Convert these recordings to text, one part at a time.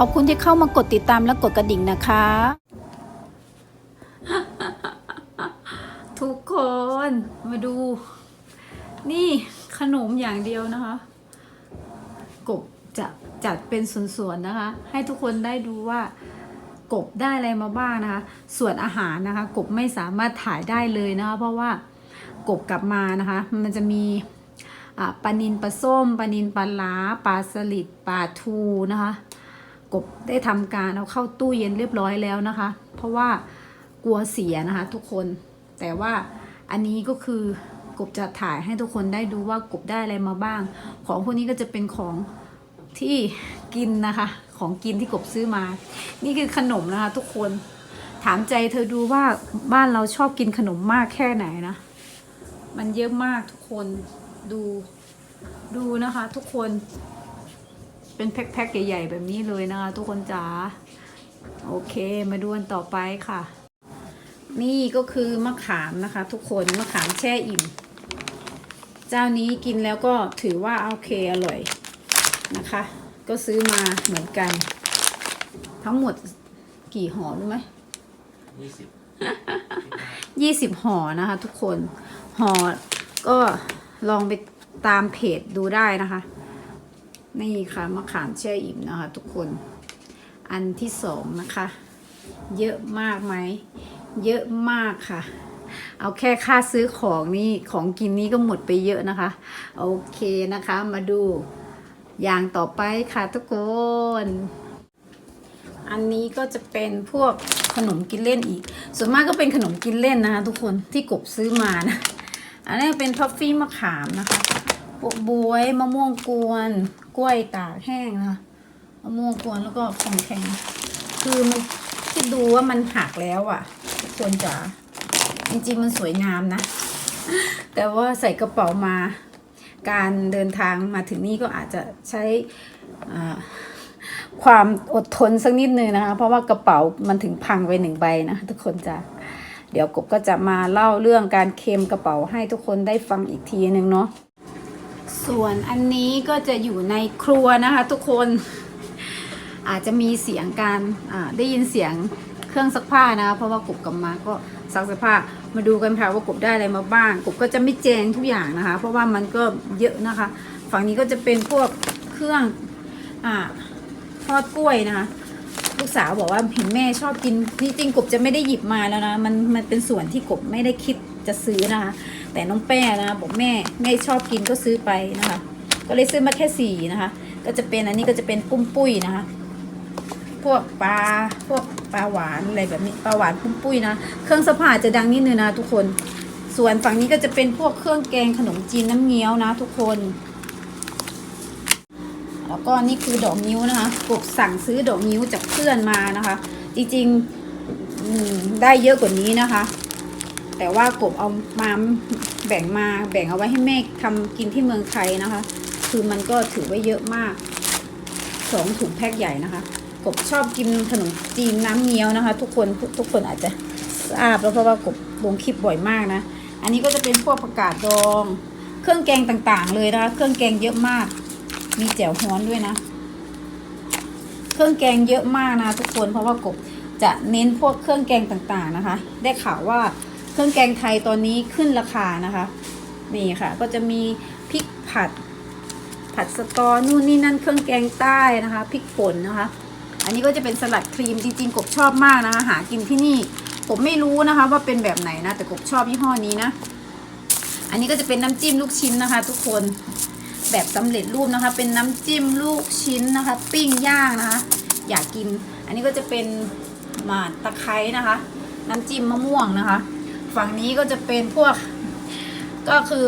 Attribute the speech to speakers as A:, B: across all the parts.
A: ขอบคุณที่เข้ามากดติดตามและกดกระดิ่งนะคะ ทุกคนมาดู นี่ขนมอย่างเดียวนะคะ กบจะจัดเป็นส่วนๆนะคะ ให้ทุกคนได้ดูว่ากบได้อะไรมาบ้างนะคะ ส่วนอาหารนะคะ กบไม่สามารถถ่ายได้เลยนะคะ เพราะว่ากบกลับมานะคะ มันจะมีปลานินปลาส้มปลานินปลาล้าปลาสลิดปลาทูนะคะ กบได้ทำการเอาเข้าตู้เย็นเรียบร้อยแล้วนะคะ เพราะว่ากลัวเสียนะคะทุกคน แต่ว่าอันนี้ก็คือกบจะถ่ายให้ทุกคนได้ดูว่ากบได้อะไรมาบ้าง ของพวกนี้ก็จะเป็นของที่กินนะคะ ของกินที่กบซื้อมา นี่คือขนมนะคะ ทุกคนถามใจเธอดูว่าบ้านเราชอบกินขนมมากแค่ไหนนะ มันเยอะมากทุกคนดูดูนะคะ ทุกคน เป็นแพ็คๆใหญ่ ๆ แบบนี้เลยนะคะทุกคนจ๋าโอเคมาดูกันต่อไปค่ะ นี่ก็คือมะขามนะคะ ทุกคนมะขามแช่อิ่ม เจ้านี้กินแล้วก็ถือว่าโอเคอร่อยนะคะ ก็ซื้อมาเหมือนกัน ทั้งหมดกี่ห่อรู้ไหม
B: ยี่สิบ
A: ยี่สิบห่อนะคะ ทุกคนห่อก็ลองไปตามเพจดูได้นะคะ นี่ค่ะมะขามแช่อิ่มนะคะ ทุกคน อันที่สองนะคะ เยอะมากไหม เยอะมากค่ะ เอาแค่ค่าซื้อของนี่ของกินนี้ก็หมดไปเยอะนะคะ โอเคนะคะมาดูอย่างต่อไปค่ะทุกคน อันนี้ก็จะเป็นพวกขนมกินเล่นอีก ส่วนมากก็เป็นขนมกินเล่นนะคะทุกคนที่กบซื้อมานะ อันนี้เป็นท็อฟฟี่มะขามนะคะ บวยมะม่วงกวน กล้วยตากแห้งนะคะมะม่วงกวนแล้วก็ของแข็ง คือมันคิดดูว่ามันหักแล้วอะ่ะทุกคนจ๋าจริงๆมันสวยงามนะ แต่ว่าใส่กระเป๋ามา การเดินทางมาถึงนี่ก็อาจจะใช้ความอดทนสักนิดนึงนะคะ เพราะว่ากระเป๋ามันถึงพังไปหนึ่งใบนะทุกคนจ้ะเดี๋ยวกบก็จะมาเล่าเรื่องการเค็มกระเป๋าให้ทุกคนได้ฟังอีกทีหนึ่งเนาะ ส่วนอันนี้ก็จะอยู่ในครัวนะคะทุกคนอาจจะมีเสียงการได้ยินเสียงเครื่องซักผ้านะคะเพราะว่ากบกลับมาก็ซักเสื้อผ้ามาดูกันค่ะว่ากบได้อะไรมาบ้างกบก็จะไม่แจงทุกอย่างนะคะ เพราะว่ามันก็เยอะนะคะ ฝั่งนี้ก็จะเป็นพวกเครื่องอ่าทอดกล้วยนะคะลูกสาวบอกว่าเห็นแม่ชอบกินนี่จริงกบจะไม่ได้หยิบมาแล้วนะมันมันเป็นส่วนที่กบไม่ได้คิดจะซื้อนะคะ แต่น้องแป้นะคะบอกแม่แม่ชอบกินก็ซื้อไปนะคะ ก็เลยซื้อมาแค่สี่นะคะ ก็จะเป็นอันนี้ก็จะเป็นปุ้มปุ้ยนะคะ พวกปลาพวกปลาหวานอะไรแบบนี้ปลาหวานปุ้มปุ้ยนะเครื่องสภาจะดังนิดนึงนะทุกคน ส่วนฝั่งนี้ก็จะเป็นพวกเครื่องแกงขนมจีนน้ำเงี้ยวนะ ทุกคนแล้วก็นี่คือดอกนิ้วนะคะกบสั่งซื้อดอกนิ้วจากเพื่อนมานะคะ จริงๆได้เยอะกว่านี้นะคะ แต่ว่ากบเอามาแบ่งมาแบ่งเอาไว้ให้แม่ทำกินที่เมืองไทยนะคะ คือมันก็ถือว่าเยอะมากสองถุงแพ็คใหญ่นะคะ กบชอบกินขนมจีนน้ำเงี้ยวนะคะ ทุกคนทุกคนอาจจะทราบแล้วเพราะว่ากบลงคลิปบ่อยมากนะ อันนี้ก็จะเป็นพวกผักกาดดอง เครื่องแกงต่างๆ เลยนะคะ เครื่องแกงเยอะมาก มีแจ่วฮ้อนด้วยนะ เครื่องแกงเยอะมากนะ ทุกคนเพราะว่ากบจะเน้นพวกเครื่องแกงต่างๆนะคะ ได้ข่าวว่า เครื่องแกงไทยตอนนี้ขึ้นราคานะคะนี่ค่ะ ก็จะมีพริกผัด ผัดสตอนู่นนี่นั่นเครื่องแกงใต้นะคะพริกป่นนะคะ อันนี้ก็จะเป็นสลัดครีมจริงๆกบชอบมากนะคะหากินที่นี่กบไม่รู้นะคะ ว่าเป็นแบบไหนนะแต่กบชอบยี่ห้อนี้นะอันนี้ก็จะเป็นน้ำจิ้มลูกชิ้นนะคะ ทุกคนแบบสำเร็จรูปนะคะ เป็นน้ำจิ้มลูกชิ้นนะคะ ปิ้งย่างนะคะ อยากกิน อันนี้ก็จะเป็นหมาตะไคร้นะคะ น้ำจิ้มมะม่วงนะคะ ฝั่งนี้ก็จะเป็นพวก ก็คือ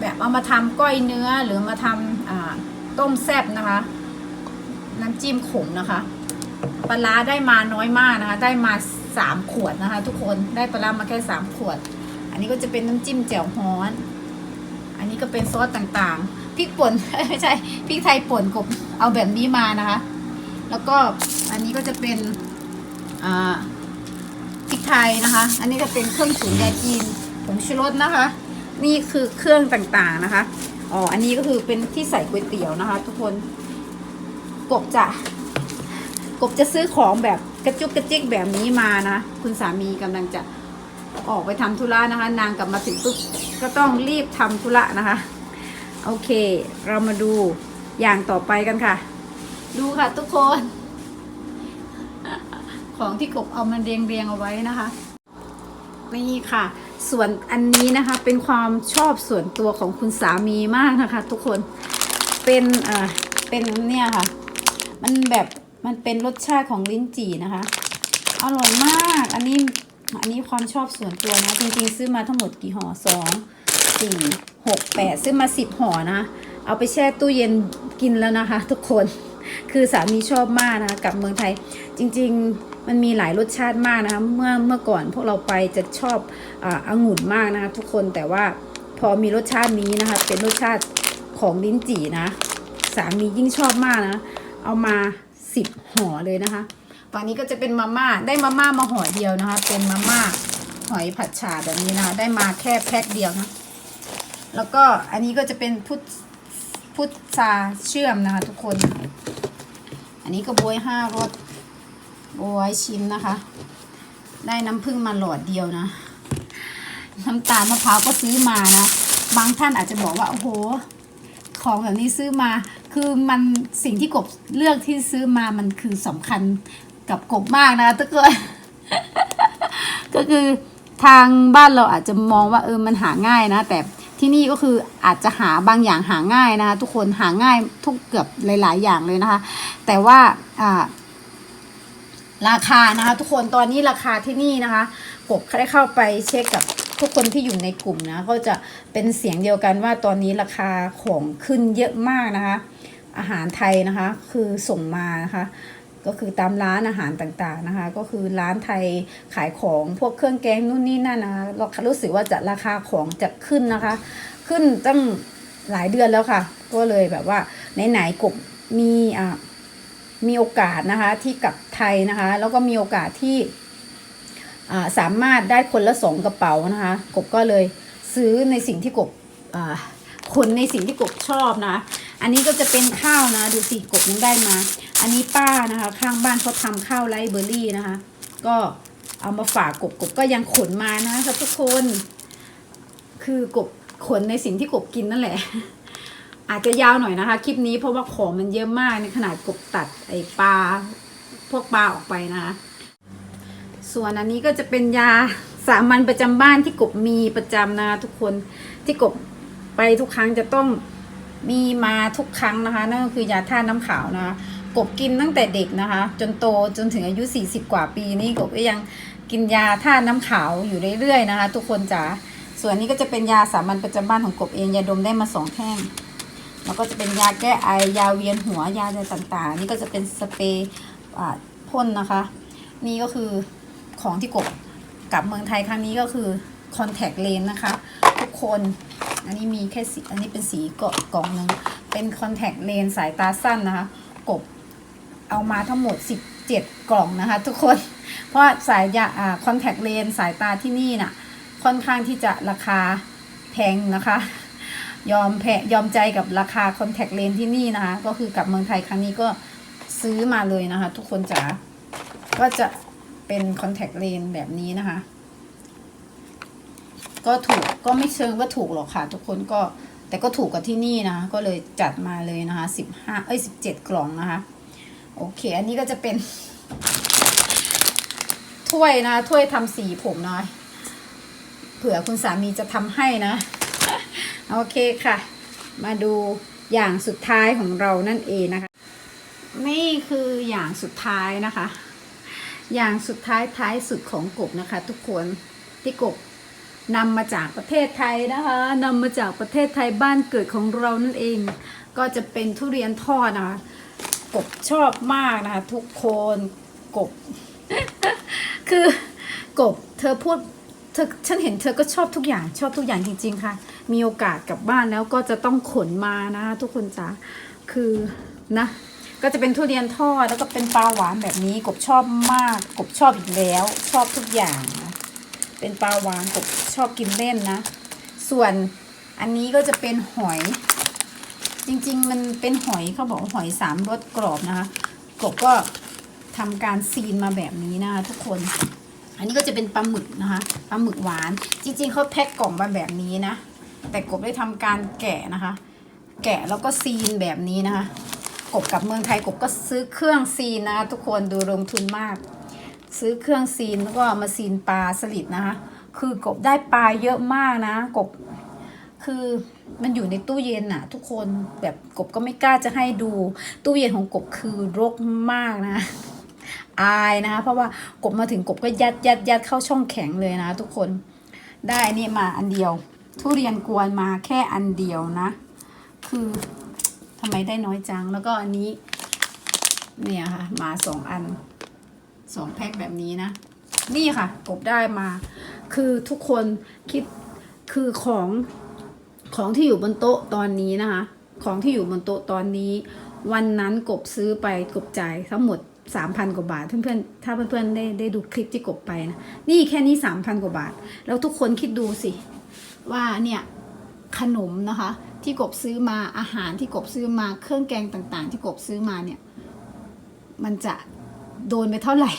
A: แบบเอามาทำก้อยเนื้อหรือมาทำอ่าต้มแซ่บนะคะ น้ำจิ้มขมนะคะปลาได้มาน้อยมากนะคะ ได้มาสามขวดนะคะ ทุกคนได้ปลาร้ามาแค่สามขวด อันนี้ก็จะเป็นน้ำจิ้มแจ่วฮ้อน อันนี้ก็เป็นซอสต่างๆพริกป่นไม่ใช่พริกไทยป่นกบเอาแบบนี้มานะคะ แล้วก็อันนี้ก็จะเป็นอ่า พริกไทยนะคะ อันนี้ก็เป็นเครื่องตุ๋นยาจีนผงชูรสนะคะ นี่คือเครื่องต่างๆนะคะอ๋ออันนี้ก็คือเป็นที่ใส่ก๋วยเตี๋ยวนะคะ ทุกคนกบจะกบจะซื้อของแบบกระจุกกระจิกแบบนี้มานะคุณสามีกำลังจะออกไปทำธุระนะคะ นางกลับมาถึงปุ๊บก็ต้องรีบทำธุระนะคะ โอเค เรามาดูอย่างต่อไปกันค่ะ ดูค่ะทุกคน ของที่กบเอามาเรียงเรียงเอาไว้นะคะนี่ค่ะ ส่วนอันนี้นะคะเป็นความชอบส่วนตัวของคุณสามีมากนะคะ ทุกคนเป็นเอ่อเป็นเนี่ยค่ะ มันแบบมันเป็นรสชาติของลิ้นจี่นะคะอร่อยมากอันนี้อันนี้ความชอบส่วนตัวนะจริงๆ ซื้อมาทั้งหมดกี่ห่อสองสี่หกแปดซื้อมาสิบห่อนะ เอาไปแช่ตู้เย็นกินแล้วนะคะ ทุกคน คือสามีชอบมากนะคะกับเมืองไทย จริงๆมันมีหลายรสชาติมากนะคะเมื่อเมื่อก่อนพวกเราไปจะชอบอางุ่นมากนะคะทุกคนแต่ว่าพอมีรสชาตินี้นะคะเป็นรสชาติของลิ้นจี่นะ สามียิ่งชอบมากนะ เอามาสิบห่อเลยนะคะฝั่งนี้ก็จะเป็นมาม่าได้มาม่ามาห่อเดียวนะคะ เป็นมาม่าหอยผัดฉ่าแบบนี้นะคะ ได้มาแค่แพ็คเดียวนะ แล้วก็อันนี้ก็จะเป็นพุท พุทราเชื่อมนะคะทุกคน อันนี้ก็บวยห้ารสบวยชิมนะคะ ได้น้ำผึ้งมาหลอดเดียวนะ น้ำตาลมะพร้าวก็ซื้อมานะ บางท่านอาจจะบอกว่าโอ้โหของแบบนี้ซื้อมา คือมันสิ่งที่กบเลือกที่ซื้อมามันคือสำคัญกับกบมากนะทุกคนก็คือทางบ้านเราอาจจะมองว่าเออมันหาง่ายนะ แต่ ที่นี่ก็คืออาจจะหาบางอย่างหาง่ายนะคะทุกคนหาง่ายทุกเกือบหลาย ๆ อย่างเลยนะคะ แต่ว่าราคานะคะ ทุกคนตอนนี้ราคาที่นี่นะคะกบได้เข้าไปเช็คกับทุกคนที่อยู่ในกลุ่มนะก็จะเป็นเสียงเดียวกันว่าตอนนี้ราคาของขึ้นเยอะมากนะคะ อาหารไทยนะคะ คือส่งมานะคะ ก็คือตามร้านอาหารต่างๆนะคะ ก็คือร้านไทยขายของพวกเครื่องแกงนู่นนี่นั่นนะคะเรารู้สึกว่าจะราคาของจะขึ้นนะคะ ขึ้นตั้งหลายเดือนแล้วค่ะ ก็เลยแบบว่าไหนๆกบมีอ่ามีโอกาสนะคะที่กลับไทยนะคะ แล้วก็มีโอกาสที่อ่าสามารถได้คนละสองกระเป๋านะคะ กบก็เลยซื้อในสิ่งที่กบอ่าคนในสิ่งที่กบชอบนะ อันนี้ก็จะเป็นข้าวนะ ดูสิกบยังได้มา อันนี้ป้านะคะ ข้างบ้านเขาทำข้าวไรเบอร์รี่นะคะ ก็เอามาฝากกบกบก็ยังขนมานะคะทุกคน คือกบขนในสิ่งที่กบกินนั่นแหละ อาจจะยาวหน่อยนะคะ คลิปนี้เพราะว่าของมันเยอะมากในขนาดกบตัดไอปลาพวกปลาออกไปนะคะ ส่วนอันนี้ก็จะเป็นยาสามัญประจำบ้านที่กบมีประจำนะคะทุกคนที่กบไปทุกครั้งจะต้องมีมาทุกครั้งนะคะ นั่นก็คือยาท่าน้ำขาวนะคะ กบกินตั้งแต่เด็กนะคะ จนโตจนถึงอายุ 40 กว่าปีนี่กบก็ยังกินยาท่าน้ำขาวอยู่เรื่อยๆนะคะ ทุกคนจ๋าส่วนนี้ก็จะเป็นยาสามัญประจำบ้านของกบเองยาดมได้มาสองแท่งแล้วก็จะเป็นยาแก้ไอยาเวียนหัวยาอะไรต่างๆ นี่ก็จะเป็นสเปรย์พ่นนะคะ นี่ก็คือของที่กบกลับเมืองไทยครั้งนี้ก็คือคอนแทคเลนนะคะ ทุกคนอันนี้มีแค่สีอันนี้เป็นสีเกาะกล่องหนึ่งเป็นคอนแทคเลนสายตาสั้นนะคะ กบ เอามาทั้งหมด 17 กล่องนะคะ ทุกคน เพราะสายยาคอนแทคเลนสายตาที่นี่น่ะ ค่อนข้างที่จะราคาแพงนะคะ ยอมแพยอมใจกับราคาคอนแทคเลนที่นี่นะคะ ก็คือกลับเมืองไทยครั้งนี้ก็ซื้อมาเลยนะคะ ทุกคนจ๋าก็จะเป็นคอนแทคเลนแบบนี้นะคะ ก็ถูกก็ไม่เชิงว่าถูกหรอกค่ะ ทุกคนก็แต่ก็ถูกกับที่นี่นะคะก็เลยจัดมาเลยนะคะสิบห้าเอ้ยสิบเจ็ดกล่องนะคะ โอเค อันนี้ก็จะเป็น ถ้วยนะ ถ้วยทำสีผมนะเผื่อคุณสามีจะทำให้นะ โอเคค่ะ มาดูอย่างสุดท้ายของเรานั่นเองนะคะ นี่คืออย่างสุดท้ายนะคะ อย่างสุดท้ายท้ายสุดของกบนะคะ ทุกคนที่กบนำมาจากประเทศไทยนะคะนำมาจากประเทศไทยบ้านเกิดของเรานั่นเอง ก็จะเป็นทุเรียนทอดนะคะ กบชอบมากนะคะ ทุกคนกบ คือกบเธอพูดเธอฉันเห็นเธอก็ชอบทุกอย่างชอบทุกอย่างจริง ๆ ค่ะ มีโอกาสกลับบ้านแล้วก็จะต้องขนมานะคะทุกคนจ๋าคือนะก็จะเป็นทุเรียนทอดแล้วก็เป็นปลาหวานแบบนี้กบชอบมาก กบชอบอีกแล้ว ชอบทุกอย่างนะเป็นปลาหวานกบชอบกินเล่นนะ ส่วนอันนี้ก็จะเป็นหอย จริง ๆ มันเป็นหอยเขาบอกหอยสามรสกรอบนะคะกบก็ทำการซีนมาแบบนี้นะคะทุกคน อันนี้ก็จะเป็นปลาหมึกนะคะปลาหมึกหวาน จริง ๆเขาแพ็คกล่องมาแบบนี้นะ แต่กบได้ทำการแกะนะคะ แกะแล้วก็ซีนแบบนี้นะคะ กบกับเมืองไทยกบก็ซื้อเครื่องซีนนะคะทุกคนดูลงทุนมาก ซื้อเครื่องซีนแล้วก็มาซีนปลาสลิดนะคะ คือกบได้ปลาเยอะมากนะ กบ คือมันอยู่ในตู้เย็นน่ะทุกคนแบบกบก็ไม่กล้าจะให้ดู ตู้เย็นของกบคือรกมากนะ อายนะคะเพราะว่ากบมาถึงกบก็ยัดยัดยัดเข้าช่องแข็งเลยนะ ทุกคนได้นนี่มาอันเดียว ทุเรียนกวนมาแค่อันเดียวนะ คือทำไมได้น้อยจังแล้วก็อันนี้ เนี่ยค่ะ มาสองอันสองแพ็คแบบนี้นะ นี่ค่ะกบได้มา คือทุกคนคิดคือของ ของที่อยู่บนโต๊ะตอนนี้นะคะ ของที่อยู่บนโต๊ะตอนนี้ วันนั้นกบซื้อไปกบจ่ายทั้งหมด3,000กว่าบาทเพื่อนๆถ้าเพื่อนๆได้ได้ดูคลิปที่กบไปนะนี่แค่นี้3,000กว่าบาท แล้วทุกคนคิดดูสิว่าเนี่ยขนมนะคะ ที่กบซื้อมาอาหารที่กบซื้อมาเครื่องแกงต่างๆ ที่กบซื้อมาเนี่ย มันจะโดนไปเท่าไหร่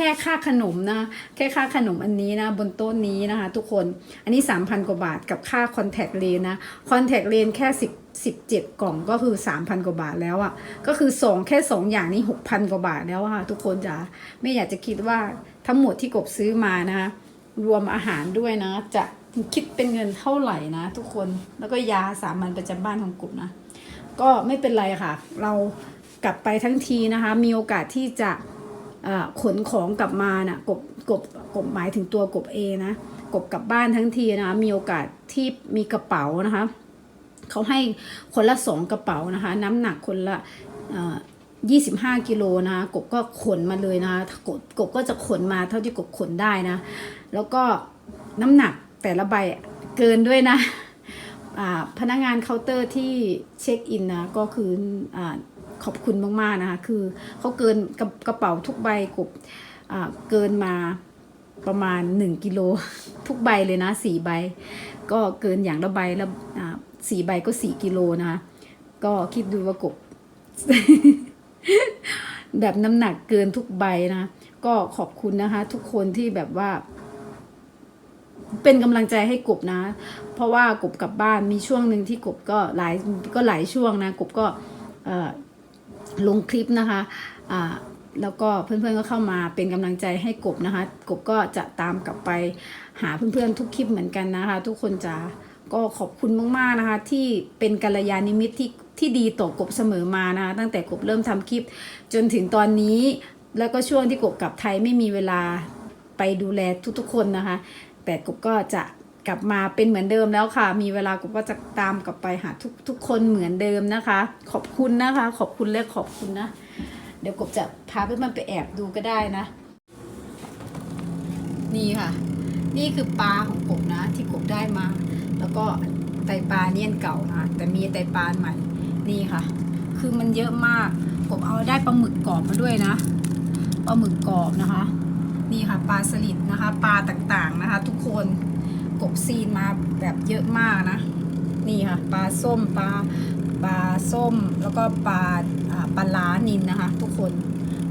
A: แค่ค่าขนมนะ แค่ค่าขนมอันนี้นะ บนโต๊ะนี้นะคะ ทุกคน อันนี้ 3,000 กว่าบาทกับค่าคอนแทคเลนนะ คอนแทคเลนแค่ 10 17 กล่องก็คือ 3,000 กว่าบาทแล้วอะ่ะ ก็คือ2แค่ 2 อย่างนี้ 6,000 กว่าบาทแล้วค่ะ ทุกคนจ๋า ไม่อยากจะคิดว่าทั้งหมดที่กบซื้อมานะคะ รวมอาหารด้วยนะ จะคิดเป็นเงินเท่าไหร่นะ ทุกคน แล้วก็ยาสามัญประจำบ้านของกบนะ ก็ไม่เป็นไรค่ะ เรากลับไปทั้งทีนะคะ มีโอกาสที่จะ ขนของกลับมานะ่ะกบกบกบหมายถึงตัวกบเองนะกบกลับบ้านทั้งทีนะมีโอกาสที่มีกระเป๋านะคะเขาให้คนละสองกระเป๋านะคะ น้ำหนักคนละยี่สิบห้ากิโลนะกบก็ขนมาเลยนะกบกบก็จะขนมาเท่าที่กบขนได้นะ แล้วก็น้ำหนักแต่ละใบเกินด้วยนะพนักงานเคาน์เตอร์ที่เช็คอินนะก็คืออ ขอบคุณมากๆนะคะคือเขาเกินกระกระเป๋าทุกใบกบเกินมาประมาณ 1กิโลทุกใบเลยนะสี่ใบ ก็เกินอย่างละใบแล้วสี่ใบก็สี่กิโลนะคะก็คิดดูว่ากบ แบบน้ำหนักเกินทุกใบนะก็ขอบคุณนะคะ ทุกคนที่แบบว่า เป็นกำลังใจให้กบนะ เพราะว่ากบกลับบ้านมีช่วงหนึ่งที่กบก็หลายก็หลายช่วงนะกบก็ ลงคลิปนะคะอ่าแล้วก็เพื่อนๆก็เข้ามาเป็นกำลังใจให้กบนะคะ กบก็จะตามกลับไปหาเพื่อนๆทุกคลิปเหมือนกันนะคะ ทุกคนจะก็ขอบคุณมากๆนะคะ ที่เป็นกัลยาณมิตรที่ที่ดีต่อกบเสมอมานะคะ ตั้งแต่กบเริ่มทำคลิป จนถึงตอนนี้ แล้วก็ช่วงที่กบกลับไทยไม่มีเวลาไปดูแลทุกๆคนนะคะ แต่กบก็จะ กลับมาเป็นเหมือนเดิมแล้วค่ะ มีเวลากบก็จะตามกลับไปหาทุกทุกคนเหมือนเดิมนะคะ ขอบคุณนะคะ ขอบคุณและขอบคุณนะ เดี๋ยวกบจะพาเพื่อนๆไปแอบดูก็ได้นะ นี่ค่ะ นี่คือปลาของกบนะ ที่กบได้มา แล้วก็ไตปลาเนี่ยนเก่านะแต่มีไตปลาใหม่ นี่ค่ะ คือมันเยอะมาก กบเอาได้ปลาหมึกกรอบมาด้วยนะปลาหมึกกรอบนะคะ นี่ค่ะ ปลาสลิดนะคะ ปลาต่างๆนะคะ ทุกคน กบซีนมาแบบเยอะมากนะ นี่ค่ะปลาส้มปลาปลาส้มแล้วก็ปลาปลาล้านินนะคะ ทุกคน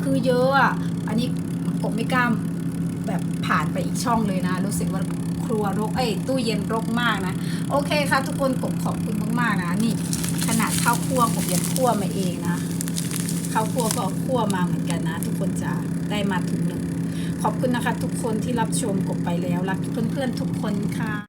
A: คือเยอะอะอันนี้กบไม่กล้าแบบผ่านไปอีกช่องเลยนะ รู้สึกว่าครัวรกเอ้ยตู้เย็นรกมากนะ โอเคค่ะทุกคนกบขอบคุณมากๆนะนี่ขนาดข้าวคั่วกบยังคั่วมาเองนะข้าวคั่วก็คั่วมาเหมือนกันนะ ทุกคนจะได้มาถุงนึง อบคุณนะคะ ทุกคนที่รับชมกบไปแล้ว รักเพื่อนๆทุกคนค่ะ